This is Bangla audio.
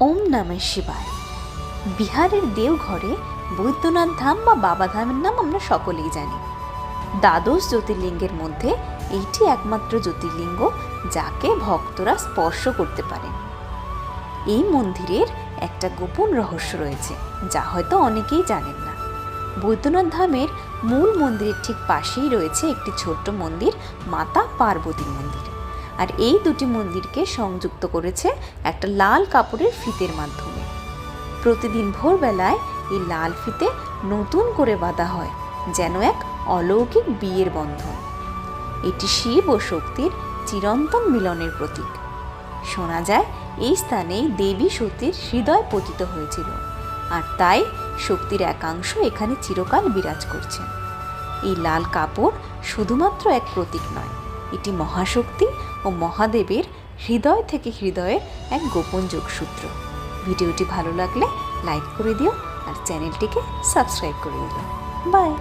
ওম নামে শিবায়। বিহারের দেওঘরে বৈদ্যনাথ ধাম বা বাবা ধামের নাম আমরা সকলেই জানি। দ্বাদশ জ্যোতির্লিঙ্গের মধ্যে এইটি একমাত্র জ্যোতির্লিঙ্গ যাকে ভক্তরা স্পর্শ করতে পারেন এই মন্দিরের একটা গোপন রহস্য রয়েছে, যা হয়তো অনেকেই জানেন না। বৈদ্যনাথ ধামের মূল মন্দিরের ঠিক পাশেই রয়েছে একটি ছোট্ট মন্দির, মাতা পার্বতীর মন্দির। আর এই দুটি মন্দিরকে সংযুক্ত করেছে একটা লাল কাপড়ের ফিতের মাধ্যমে। প্রতিদিন ভোরবেলায় এই লাল ফিতে নতুন করে বাঁধা হয়, যেন এক অলৌকিক বিয়ের বন্ধন। এটি শিব ও শক্তির চিরন্তন মিলনের প্রতীক। শোনা যায়, এই স্থানেই দেবী সতীর হৃদয় পতিত হয়েছিল, আর তাই শক্তির একাংশ এখানে চিরকাল বিরাজ করছেন এই লাল কাপড় শুধুমাত্র এক প্রতীক নয় এটি মহাশক্তি ও মহাদেবের হৃদয় থেকে হৃদয়ের এক গোপন যোগসূত্র। ভিডিওটি ভালো লাগলে লাইক করে দিও আর চ্যানেলটিকে সাবস্ক্রাইব করে দিও। বাই!